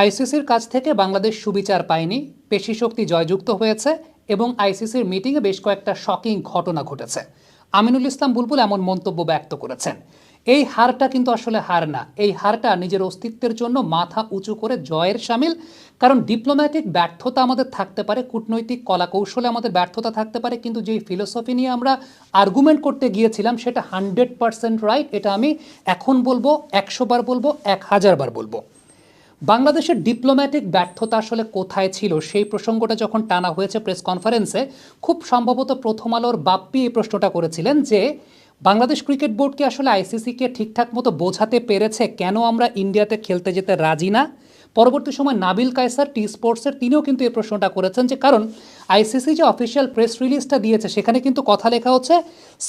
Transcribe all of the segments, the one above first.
আইসিসির কাছ থেকে বাংলাদেশ সুবিচার পায়নি, পেশি শক্তি জয়যুক্ত হয়েছে এবং আইসিসির মিটিংয়ে বেশ কয়েকটা শকিং ঘটনা ঘটেছে। আমিনুল ইসলাম বুলবুল এমন মন্তব্য ব্যক্ত করেছেন। এই হারটা কিন্তু আসলে হার না। এই হারটা নিজের অস্তিত্বের জন্য মাথা উঁচু করে জয়ের সামিল। কারণ ডিপ্লোম্যাটিক ব্যর্থতা আমাদের থাকতে পারে, কূটনৈতিক কলাকৌশলে আমাদের ব্যর্থতা থাকতে পারে, কিন্তু যেই ফিলোসফি নিয়ে আমরা আর্গুমেন্ট করতে গিয়েছিলাম সেটা হান্ড্রেড পার্সেন্ট রাইট এটা আমি এখন বলব, একশো বার বলব, এক হাজার বার বলব। বাংলাদেশের ডিপ্লোম্যাটিক ব্যর্থতা আসলে কোথায় ছিল সেই প্রসঙ্গটা যখন টানা হয়েছে প্রেস কনফারেন্সে খুব সম্ভবত প্রথম আলোর বাপ্পি এই প্রশ্নটা করেছিলেন যে, বাংলাদেশ ক্রিকেট বোর্ডকে আসলে আইসিসিকে ঠিকঠাক মতো বোঝাতে পেরেছে কেন আমরা ইন্ডিয়াতে খেলতে যেতে রাজি না? পরবর্তী সময় নাবিল কায়সার টি স্পোর্টসের তিনিও কিন্তু এই প্রশ্নটা করেছেন যে, কারণ আইসিসি যে অফিসিয়াল প্রেস রিলিজটা দিয়েছে, সেখানে কিন্তু কথা লেখা হচ্ছে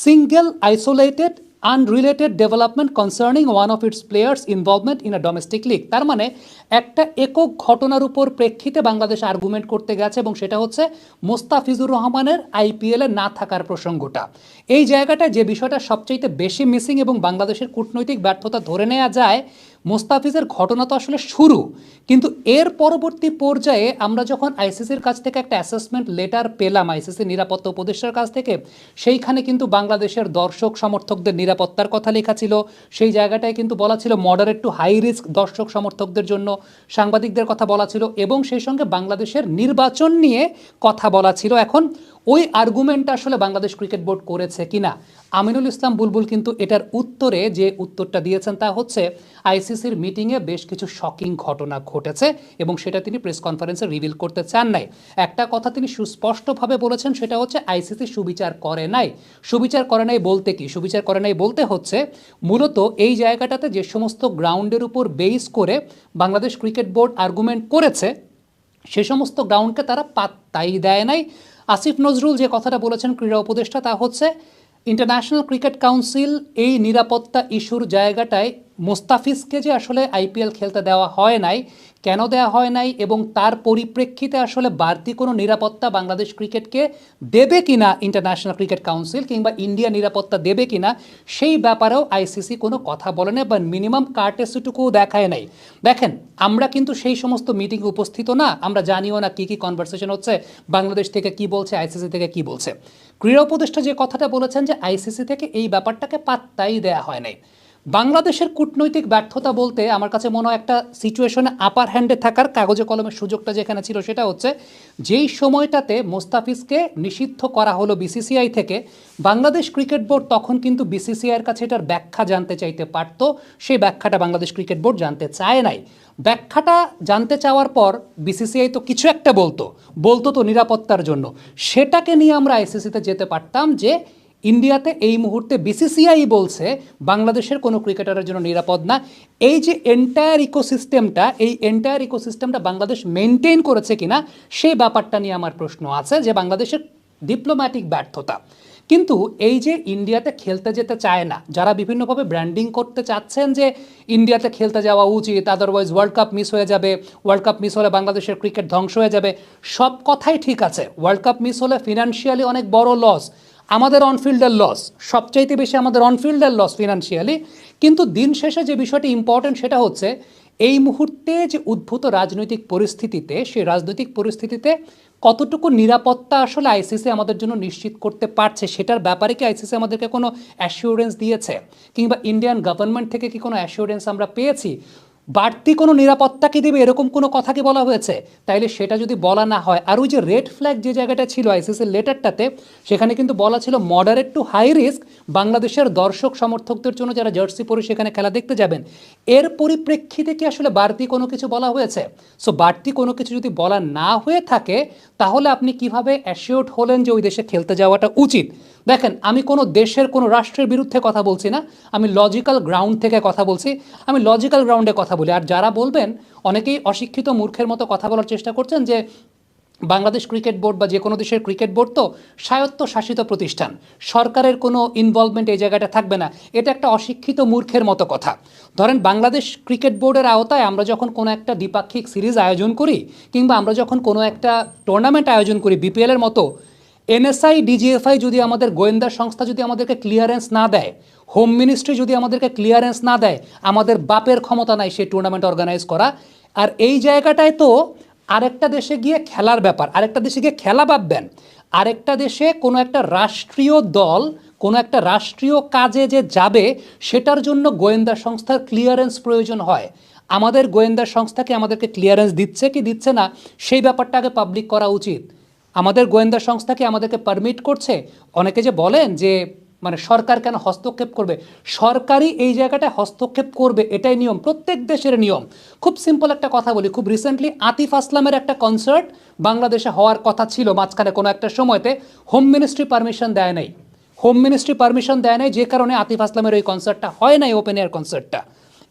single isolated unrelated development concerning one of its players involvement in a domestic league তার মানে একটা একক ঘটনার উপর প্রেক্ষিতে বাংলাদেশ আর্গুমেন্ট করতে গেছে এবং সেটা হচ্ছে মোস্তাফিজুর রহমানের আইপিএলে না থাকার প্রসঙ্গটা। এই জায়গাটা যে বিষয়টা সবচেয়ে বেশি মিসিং এবং বাংলাদেশের কূটনৈতিক ব্যর্থতা ধরে নেওয়া যায় মোস্তাফিজের ঘটনা তো আসলে শুরু, কিন্তু এর পরবর্তী পর্যায়ে আমরা যখন আইসিসির কাছ থেকে একটা অ্যাসেসমেন্ট লেটার পেলাম, আইসিসি নিরাপত্তা উপদেষ্টার কাছ থেকে, সেইখানে কিন্তু বাংলাদেশের দর্শক সমর্থকদের নিরাপত্তার কথা লেখা ছিল। সেই জায়গাটায় কিন্তু বলা ছিল মডারেট টু হাই রিস্ক দর্শক সমর্থকদের জন্য সাংবাদিকদের কথা বলা ছিল এবং সেই সঙ্গে বাংলাদেশের নির্বাচন নিয়ে কথা বলা ছিল। এখন ওই আর্গুমেন্টটা আসলে বাংলাদেশ ক্রিকেট বোর্ড করেছে কিনা? আমিনুল ইসলাম বুলবুল কিন্তু এটার উত্তরে যে উত্তরটা দিয়েছেন তা হচ্ছে, আইসিসির মিটিংয়ে বেশ কিছু শকিং ঘটনা ঘটেছে এবং সেটা তিনি প্রেস কনফারেন্সে রিভিল করতে চান নাই। একটা কথা তিনি সুস্পষ্টভাবে বলেছেন, সেটা হচ্ছে আইসিসি সুবিচার করে নাই। সুবিচার করে নাই বলতে কি? সুবিচার করে নাই বলতে হচ্ছে, মূলত এই জায়গাটাতে যে সমস্ত গ্রাউন্ডের উপর বেস করে বাংলাদেশ ক্রিকেট বোর্ড আর্গুমেন্ট করেছে, সে সমস্ত গ্রাউন্ডকে তারা পাত্তাই দেয় নাই। আসিফ নজরুল যে কথাটা বলেছেন ক্রীড়া উপদেষ্টা, তা হচ্ছে ইন্টারন্যাশনাল ক্রিকেট কাউন্সিল এই নিরাপত্তা ইস্যুর জায়গাটায় মোস্তাফিজকে যে আসলে আইপিএল খেলতে দেওয়া হয় নাই কেন দেওয়া হয় নাই এবং তার পরিপ্রেক্ষিতে আসলে বাড়তি কোনো নিরাপত্তা বাংলাদেশ ক্রিকেটকে দেবে কিনা ইন্টারন্যাশনাল ক্রিকেট কাউন্সিল কিংবা ইন্ডিয়া নিরাপত্তা দেবে কিনা, সেই ব্যাপারেও আইসিসি কোনো কথা বলে না বা মিনিমাম কার্টেসিটুকুও দেখায় নাই। দেখেন, আমরা কিন্তু সেই সমস্ত মিটিংয়ে উপস্থিত না, আমরা জানিও না কী কী কনভারসেশন হচ্ছে, বাংলাদেশ থেকে কি বলছে আইসিসি থেকে কি বলছে। ক্রীড়া উপদেষ্টা যে কথাটা বলেছেন যে আইসিসি থেকে এই ব্যাপারটাকে পাত্তাই দেয়া হয় নাই। বাংলাদেশের কূটনৈতিক ব্যর্থতা বলতে আমার কাছে মনে হয় একটা সিচুয়েশনে আপার হ্যান্ডে থাকার কাগজে কলমের সুযোগটা যেখানে ছিল সেটা হচ্ছে, যেই সময়টাতে মোস্তাফিজকে নিষিদ্ধ করা হলো বিসিসিআই থেকে, বাংলাদেশ ক্রিকেট বোর্ড তখন কিন্তু বিসিসিআইয়ের কাছে এটার ব্যাখ্যা জানতে চাইতে পারত। সেই ব্যাখ্যাটা বাংলাদেশ ক্রিকেট বোর্ড জানতে চায় নাই। ব্যাখ্যাটা জানতে চাওয়ার পর বিসিসিআই তো কিছু একটা বলতো। বলতো তো নিরাপত্তার জন্য। সেটাকে নিয়ে আমরা আইসিসিতে যেতে পারতাম যে ইন্ডিয়াতে এই মুহূর্তে বিসিসিআই বলছে বাংলাদেশের কোনো ক্রিকেটারের জন্য নিরাপদ না। এই যে এন্টায়ার ইকোসিস্টেমটা এই এন্টায়ার ইকোসিস্টেমটা বাংলাদেশ মেনটেন করেছে কিনা সেই ব্যাপারটা নিয়ে আমার প্রশ্ন আছে যে বাংলাদেশের ডিপ্লোম্যাটিক ব্যর্থতা। কিন্তু এই যে ইন্ডিয়াতে খেলতে যেতে চায় না, যারা বিভিন্নভাবে ব্র্যান্ডিং করতে চাচ্ছেন যে ইন্ডিয়াতে খেলতে যাওয়া উচিত আদারওয়াইজ ওয়ার্ল্ড কাপ মিস হয়ে যাবে ওয়ার্ল্ড কাপ মিস হলে বাংলাদেশের ক্রিকেট ধ্বংস হয়ে যাবে, সব কথাই ঠিক আছে। ওয়ার্ল্ড কাপ মিস হলে ফিনান্সিয়ালি অনেক বড় লস আমাদের অনফিল্ডের লস সবচাইতে বেশি আমাদের অনফিল্ডের লস ফিনান্সিয়ালি কিন্তু দিন শেষে যে বিষয়টি ইম্পর্টেন্ট সেটা হচ্ছে, এই মুহূর্তে যে উদ্ভূত রাজনৈতিক পরিস্থিতিতে, সেই রাজনৈতিক পরিস্থিতিতে কতটুকু নিরাপত্তা আসলে আইসিসি আমাদের জন্য নিশ্চিত করতে পারছে, সেটার ব্যাপারে কি আইসিসি আমাদেরকে কোনো অ্যাসিওরেন্স দিয়েছে? কিংবা ইন্ডিয়ান গভর্নমেন্ট থেকে কি কোনো অ্যাসিওরেন্স আমরা পেয়েছি? বাড়তি কোনো নিরাপত্তা কি দেবে এরকম কোনো কথা কি বলা হয়েছে? তাইলে সেটা যদি বলা না হয়, আর ওই যে রেড ফ্ল্যাগ যে জায়গাটা ছিল আইসিসির লেটারটাতে সেখানে কিন্তু বলা ছিল মডারেট টু হাই রিস্ক বাংলাদেশের দর্শক সমর্থকদের জন্য যারা জার্সি পরে সেখানে খেলা দেখতে যাবেন। এর পরিপ্রেক্ষিতে কি আসলে বাড়তি কোনো কিছু বলা হয়েছে? সো বাড়তি কোনো কিছু যদি বলা না হয়ে থাকে, তাহলে আপনি কীভাবে অ্যাসিওর্ড হলেন যে ওই দেশে খেলতে যাওয়াটা উচিত? দেখেন, আমি কোনো দেশের, কোনো রাষ্ট্রের বিরুদ্ধে কথা বলছি না। আমি লজিক্যাল গ্রাউন্ড থেকে কথা বলছি। আমি লজিক্যাল গ্রাউন্ডে কথা বলি। আর যারা বলবেন, অনেকেই অশিক্ষিত মূর্খের মতো কথা বলার চেষ্টা করছেন যে বাংলাদেশ ক্রিকেট বোর্ড বা যে কোনো দেশের ক্রিকেট বোর্ড তো স্বায়ত্ত শাসিত প্রতিষ্ঠান। সরকারের কোনো ইনভলভমেন্ট এই জায়গাটা থাকবে না। এটা একটা অশিক্ষিত মূর্খের মতো কথা। ধরেন, বাংলাদেশ ক্রিকেট বোর্ডের আওতায় আমরা যখন কোনো একটা দ্বিপাক্ষিক সিরিজ আয়োজন করি, কিংবা আমরা যখন কোনো একটা টুর্নামেন্ট আয়োজন করি বিপিএলের মতো এনএসআই ডিজিএফআই যদি আমাদের গোয়েন্দা সংস্থা যদি আমাদেরকে ক্লিয়ারেন্স না দেয় হোম মিনিস্ট্রি যদি আমাদেরকে ক্লিয়ারেন্স না দেয়, আমাদের বাপের ক্ষমতা নাই সেই টুর্নামেন্ট অর্গানাইজ করা। আর এই জায়গাটায় তো আরেকটা দেশে গিয়ে খেলার ব্যাপার, আরেকটা দেশে গিয়ে খেলা ভাববেন। আরেকটা দেশে কোনো একটা রাষ্ট্রীয় দল, কোনো একটা রাষ্ট্রীয় কাজে যে যাবে, সেটার জন্য গোয়েন্দা সংস্থার ক্লিয়ারেন্স প্রয়োজন হয়। আমাদের গোয়েন্দা সংস্থাকে আমাদেরকে ক্লিয়ারেন্স দিচ্ছে কি দিচ্ছে না, সেই ব্যাপারটা আগে পাবলিক করা উচিত। আমাদের গোয়েন্দা সংস্থাকে আমাদেরকে পারমিট করছে? অনেকে যে বলেন যে মানে সরকার কেন হস্তক্ষেপ করবে? সরকারই এই জায়গাটায় হস্তক্ষেপ করবে, এটাই নিয়ম। প্রত্যেক দেশের নিয়ম। খুব সিম্পল একটা কথা বলি। খুব রিসেন্টলি আতিফ আসলামের একটা কনসার্ট বাংলাদেশে হওয়ার কথা ছিল মাঝখানে কোনো একটা সময়তে। হোম মিনিস্ট্রি পারমিশন দেয় নাই। হোম মিনিস্ট্রি পারমিশন দেয় নাই যে কারণে আতিফ আসলামের ওই কনসার্টটা হয় নাই ওপেন এয়ার কনসার্টটা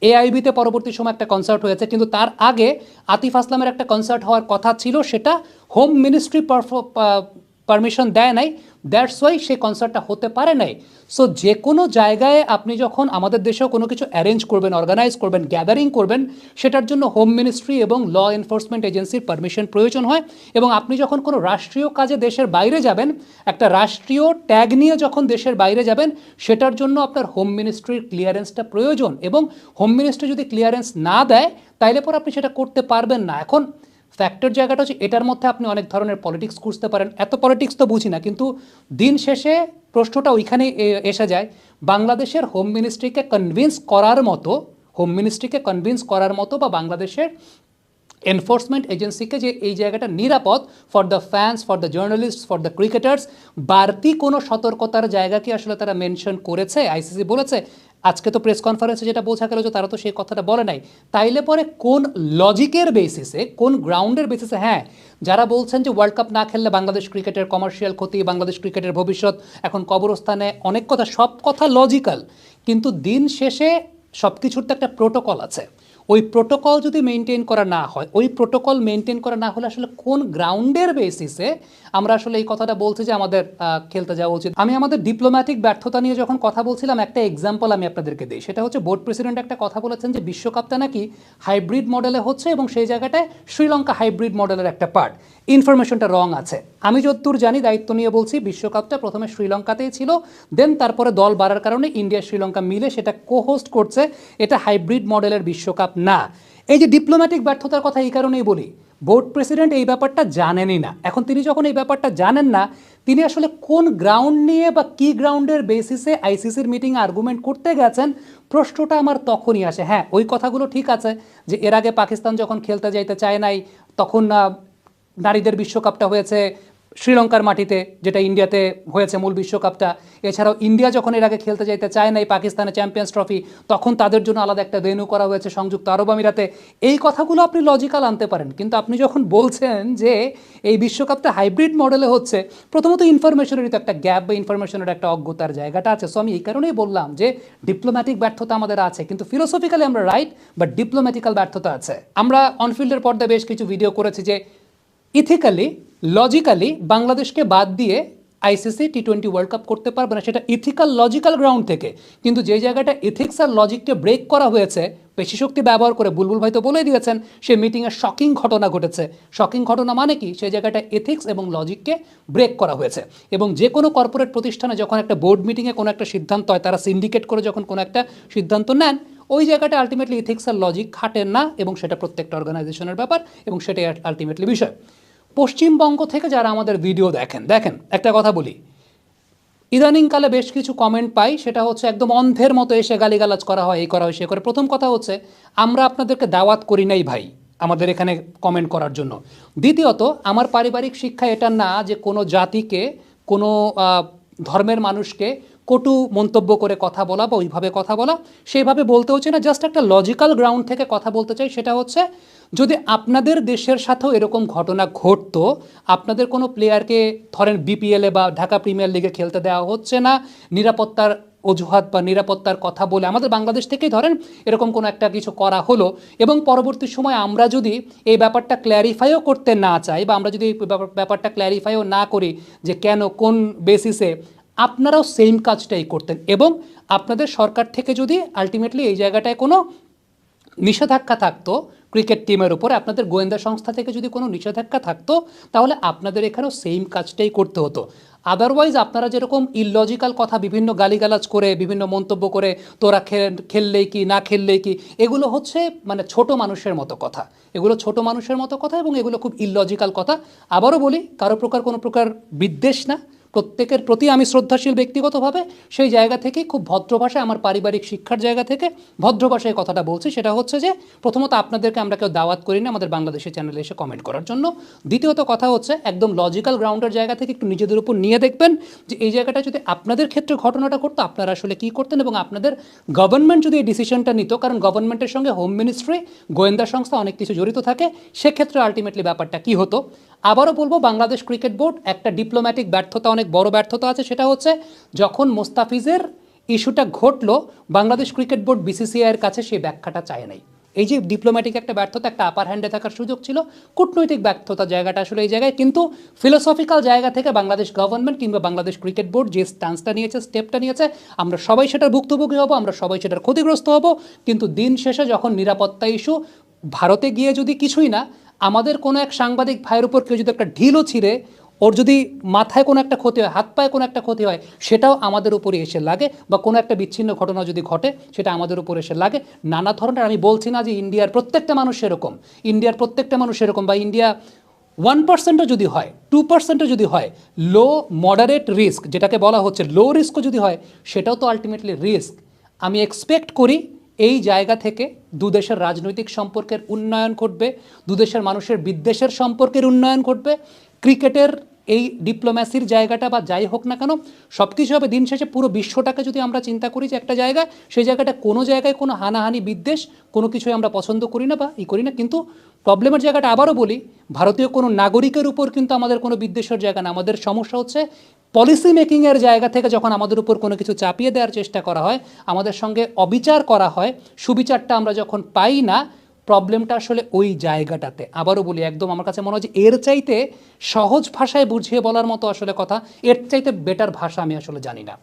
এআইবিতে পরবর্তী সময় একটা কনসার্ট হয়েছে, কিন্তু তার আগে আতিফ আসলামের একটা কনসার্ট হওয়ার কথা ছিল, সেটা হোম মিনিস্ট্রি পারমিশন দেয় নাই। দ্যাটস ওয়াই সেই কনসার্টটা হতে পারে নাই। সো যে কোনো জায়গায় আপনি যখন আমাদের দেশেও কোনো কিছু অ্যারেঞ্জ করবেন অর্গানাইজ করবেন গ্যাদারিং করবেন, সেটার জন্য হোম মিনিস্ট্রি এবং ল এনফোর্সমেন্ট এজেন্সির পারমিশন প্রয়োজন হয় এবং আপনি যখন কোনো রাষ্ট্রীয় কাজে দেশের বাইরে যাবেন, একটা রাষ্ট্রীয় ট্যাগ নিয়ে যখন দেশের বাইরে যাবেন, সেটার জন্য আপনার হোম মিনিস্ট্রির ক্লিয়ারেন্সটা প্রয়োজন এবং হোম মিনিস্ট্রি যদি ক্লিয়ারেন্স না দেয়, তাইলে পর আপনি সেটা করতে পারবেন না। এখন ফ্যাক্টর জায়গাটা হচ্ছে এটার মধ্যে আপনি অনেক ধরনের পলিটিক্স খুঁজতে পারেন। এত পলিটিক্স তো বুঝি না, কিন্তু দিন শেষে প্রশ্নটা ওইখানে এসে যায়। বাংলাদেশের হোম মিনিস্ট্রিকে কনভিন্স করার মতো হোম মিনিস্ট্রিকে কনভিন্স করার মতো বা বাংলাদেশের এনফোর্সমেন্ট এজেন্সিকে যে এই জায়গাটা নিরাপদ for the fans for the journalist for the cricketers বাড়তি কোনো সতর্কতার জায়গা কি আসলে তারা মেনশন করেছে? আইসিসি বলেছে? আজকে তো প্রেস কনফারেন্সে যেটা বোঝা গেল যে তারা তো সেই কথাটা বলে নাই। তাইলে পরে কোন লজিকের বেসিসে কোন গ্রাউন্ডের বেসিসে হ্যাঁ যারা বলছেন যে ওয়ার্ল্ড কাপ না খেললে বাংলাদেশ ক্রিকেটের কমার্শিয়াল ক্ষতি, বাংলাদেশ ক্রিকেটের ভবিষ্যৎ, এখন কবরস্থানে অনেক কথা, সব কথা লজিক্যাল কিন্তু দিন শেষে সব কিছুর তো একটা প্রোটোকল আছে। ওই প্রোটোকল যদি মেনটেন করা না হয়, ওই প্রোটোকল মেনটেন করা না হলে আসলে কোন গ্রাউন্ডের বেসিসে আমরা আসলে এই কথাটা বলছি যে আমাদের খেলতে যাওয়া উচিত। আমি আমাদের ডিপ্লোম্যাটিক ব্যর্থতা নিয়ে যখন কথা বলছিলাম, একটা এক্সাম্পল আমি আপনাদেরকে দিই। সেটা হচ্ছে বোর্ড প্রেসিডেন্ট একটা কথা বলেছেন যে বিশ্বকাপটা নাকি হাইব্রিড মডেলে হচ্ছে এবং সেই জায়গাটায় শ্রীলঙ্কা হাইব্রিড মডেলের একটা পার্ট ইনফরমেশনটা রং আছে। আমি যতদূর জানি, দায়িত্ব নিয়ে বলছি, বিশ্বকাপটা প্রথমে শ্রীলঙ্কাতেই ছিল দেন তারপরে দল বাড়ার কারণে ইন্ডিয়া শ্রীলঙ্কা মিলে সেটা কো হোস্ট করছে। এটা হাইব্রিড মডেলের বিশ্বকাপ না। এই যে ডিপ্লোম্যাটিক ব্যর্থতার কথা এই কারণেই বলি বোর্ড প্রেসিডেন্ট এই ব্যাপারটা জানেনই না। এখন তিনি যখন এই ব্যাপারটা জানেন না, তিনি আসলে কোন গ্রাউন্ড নিয়ে বা কি গ্রাউন্ডের বেসিসে আইসিসির মিটিং আর্গুমেন্ট করতে গেছেন, প্রশ্নটা আমার তখনই আসে। হ্যাঁ ওই কথাগুলো ঠিক আছে যে এর আগে পাকিস্তান যখন খেলতে যাইতে চায় নাই, তখন নারীদের বিশ্বকাপটা হয়েছে শ্রীলঙ্কার মাটিতে, যেটা ইন্ডিয়াতে হয়েছে মূল বিশ্বকাপটা। এছাড়াও ইন্ডিয়া যখন এর আগে খেলতে যাইতে চায় না এই পাকিস্তানে চ্যাম্পিয়ন্স ট্রফি, তখন তাদের জন্য আলাদা একটা ভেন্যু করা হয়েছে সংযুক্ত আরব আমিরাতে। এই কথাগুলো আপনি লজিক্যাল আনতে পারেন, কিন্তু আপনি যখন বলছেন যে এই বিশ্বকাপটা হাইব্রিড মডেলে হচ্ছে, প্রথমত ইনফরমেশনেরই তো একটা গ্যাপ বা ইনফরমেশনের একটা অজ্ঞতার জায়গাটা আছে। সো আমি এই কারণেই বললাম যে ডিপ্লোম্যাটিক ব্যর্থতা আমাদের আছে, কিন্তু ফিলোসফিক্যালি আমরা রাইট বাট ডিপ্লোম্যাটিক্যাল ব্যর্থতা আছে। আমরা অনফিল্ডের পর্দায় বেশ কিছু ভিডিও করেছি যে ইথিক্যালি লজিক্যালি বাংলাদেশকে বাদ দিয়ে ICC T twenty world cup করতে পারবে না, সেটা ইথিক্যাল লজিক্যাল গ্রাউন্ড থেকে। কিন্তু যে জায়গাটা ইথিক্স আর লজিককে ব্রেক করা হয়েছে পেশি শক্তি ব্যবহার করে বুলবুল ভাই তো বলে দিয়েছেন, সে মিটিংয়ে শকিং ঘটনা ঘটেছে। শকিং ঘটনা মানে কি? সেই জায়গাটা এথিক্স এবং লজিককে ব্রেক করা হয়েছে। এবং যে কোনো কর্পোরেট প্রতিষ্ঠানে যখন একটা বোর্ড মিটিংয়ে কোনো একটা সিদ্ধান্ত হয়, তারা সিন্ডিকেট করে যখন কোনো একটা সিদ্ধান্ত নেন, ওই জায়গাটা আলটিমেটলি ইথিক্স আর লজিক খাটেন না, এবং সেটা প্রত্যেকটা অর্গানাইজেশনের ব্যাপার, এবং সেটাই আলটিমেটলি বিষয়। পশ্চিমবঙ্গ থেকে যারা আমাদের ভিডিও দেখেন দেখেন, একটা কথা বলি। ইদানিংকালে বেশ কিছু কমেন্ট পাই, সেটা হচ্ছে একদম অন্ধের মতো এসে গালিগালাজ করা হয়, এই করা হয়, সে করে। প্রথম কথা হচ্ছে, আমরা আপনাদেরকে দাওয়াত করি নাই ভাই, আমাদের এখানে কমেন্ট করার জন্য। দ্বিতীয়ত, আমার পারিবারিক শিক্ষা এটা না যে কোনো জাতিকে, কোনো ধর্মের মানুষকে কটু মন্তব্য করে কথা বলা বা ওইভাবে কথা বলা, সেইভাবে বলতে হচ্ছে না জাস্ট একটা লজিক্যাল গ্রাউন্ড থেকে কথা বলতে চাই, সেটা হচ্ছে যদি আপনাদের দেশের সাথেও এরকম ঘটনা ঘটতো, আপনাদের কোনো প্লেয়ারকে ধরেন বিপিএলে বা ঢাকা প্রিমিয়ার লিগে খেলতে দেওয়া হচ্ছে না, নিরাপত্তার অজুহাত বা নিরাপত্তার কথা বলে আমাদের বাংলাদেশ থেকেই ধরেন এরকম কোনো একটা কিছু করা হলো এবং পরবর্তী সময় আমরা যদি এই ব্যাপারটা ক্ল্যারিফাইও করতে না চাই বা আমরা যদি ব্যাপার- ব্যাপারটা ক্ল্যারিফাইও না করি যে কেন কোন বেসিসে আপনারাও সেম কাজটাই করতেন এবং আপনাদের সরকার থেকে যদি আলটিমেটলি এই জায়গাটায় কোনো নিষেধাজ্ঞা থাকতো ক্রিকেট টিমের উপরে, আপনাদের গোয়েন্দা সংস্থা থেকে যদি কোনো নিষেধাজ্ঞা থাকতো, তাহলে আপনাদের এখানেও সেম কাজটাই করতে হতো। আদারওয়াইজ আপনারা যেরকম ইললজিক্যাল কথা বিভিন্ন গালিগালাজ করে, বিভিন্ন মন্তব্য করে, তোরা খেললেই কি, না খেললেই কি, এগুলো হচ্ছে মানে ছোট মানুষের মতো কথা। এগুলো ছোট মানুষের মতো কথা এবং এগুলো খুব ইললজিক্যাল কথা। আবারও বলি, কারও প্রকার কোনো প্রকার বিদ্বেষ না। প্রত্যেকের প্রতি আমি শ্রদ্ধাশীল ব্যক্তিগতভাবে সেই জায়গা থেকে খুব ভদ্র ভাষায়, আমার পারিবারিক শিক্ষার জায়গা থেকে ভদ্র ভাষায় কথাটা বলছি। সেটা হচ্ছে যে, প্রথমত আপনাদেরকে আমরা কেউ দাওয়াত করি না আমাদের বাংলাদেশের চ্যানেলে এসে কমেন্ট করার জন্য। দ্বিতীয়ত কথা হচ্ছে, একদম লজিক্যাল গ্রাউন্ডের জায়গা থেকে একটু নিজেদের উপর নিয়ে দেখবেন যে, এই জায়গাটা যদি আপনাদের ক্ষেত্রে ঘটনাটা করতো, আপনারা আসলে কী করতেন এবং আপনাদের গভর্নমেন্ট যদি এই ডিসিশনটা নিত, কারণ গভর্নমেন্টের সঙ্গে হোম মিনিস্ট্রি গোয়েন্দা সংস্থা অনেক কিছু জড়িত থাকে, সেক্ষেত্রে আলটিমেটলি ব্যাপারটা কী হতো? আবারও বলব, বাংলাদেশ ক্রিকেট বোর্ড একটা ডিপ্লোম্যাটিক ব্যর্থতা, অনেক বড় ব্যর্থতা আছে। সেটা হচ্ছে, যখন মোস্তাফিজের ইস্যুটা ঘটলো, বাংলাদেশ ক্রিকেট বোর্ড বিসিসিআইয়ের কাছে সেই ব্যাখ্যাটা চায় নাই। এই যে ডিপ্লোম্যাটিক একটা ব্যর্থতা, একটা আপার হ্যান্ডে থাকার সুযোগ ছিল, কূটনৈতিক ব্যর্থতা জায়গাটা আসলে এই জায়গায়, কিন্তু ফিলোসফিক্যাল জায়গা থেকে বাংলাদেশ গভর্নমেন্ট কিংবা বাংলাদেশ ক্রিকেট বোর্ড যে স্ট্যান্সটা নিয়েছে স্টেপটা নিয়েছে, আমরা সবাই সেটার ভুক্তভোগী হব, আমরা সবাই সেটার ক্ষতিগ্রস্ত হব, কিন্তু দিন শেষে যখন নিরাপত্তা ইস্যু ভারতে গিয়ে যদি কিছুই না আমাদের কোনো এক সাংবাদিক ভাইয়ের উপর কেউ যদি একটা ঢিলও ছিঁড়ে, ওর যদি মাথায় কোনো একটা ক্ষতি হয়, হাত পায়ে কোনো একটা ক্ষতি হয়, সেটাও আমাদের উপরে এসে লাগে বা কোনো একটা বিচ্ছিন্ন ঘটনা যদি ঘটে, সেটা আমাদের উপর এসে লাগে। নানা ধরনের, আমি বলছি না যে ইন্ডিয়ার প্রত্যেকটা মানুষ এরকম, ইন্ডিয়ার প্রত্যেকটা মানুষ এরকম বা ইন্ডিয়া ওয়ান পার্সেন্টও যদি হয় টু পার্সেন্টও যদি হয় লো মডারেট রিস্ক যেটাকে বলা হচ্ছে লো রিস্কও যদি হয়, সেটাও তো আলটিমেটলি রিস্ক আমি এক্সপেক্ট করি এই জায়গা থেকে দুদেশের রাজনৈতিক সম্পর্কের উন্নয়ন ঘটবে, দুদেশের মানুষের বিদ্বেষের সম্পর্কের উন্নয়ন ঘটবে, ক্রিকেটের এই ডিপ্লোম্যাসির জায়গাটা বা যাই হোক না কেন সব কিছু হবে দিন শেষে পুরো বিশ্বটাকে যদি আমরা চিন্তা করি যে একটা জায়গা, সেই জায়গাটা কোনো জায়গায় কোনো হানাহানি, বিদ্বেষ কোনো কিছুই আমরা পছন্দ করি না বা ই করি না, কিন্তু প্রবলেমের জায়গাটা আবারও বলি, ভারতীয় কোনো নাগরিকের উপর কিন্তু আমাদের কোনো বিদ্বেষের জায়গা না। আমাদের সমস্যা হচ্ছে পলিসি মেকিংয়ের জায়গা থেকে যখন আমাদের উপর কোনো কিছু চাপিয়ে দেওয়ার চেষ্টা করা হয়, আমাদের সঙ্গে অবিচার করা হয়, সুবিচারটা আমরা যখন পাই না প্রবলেমটা আসলে ওই জায়গাটাতে। আবারও বলি, একদম আমার কাছে মনে হয় যে এর চাইতে সহজ ভাষায় বুঝিয়ে বলার মতো আসলে কথা, এর চাইতে বেটার ভাষা আমি আসলে জানি না।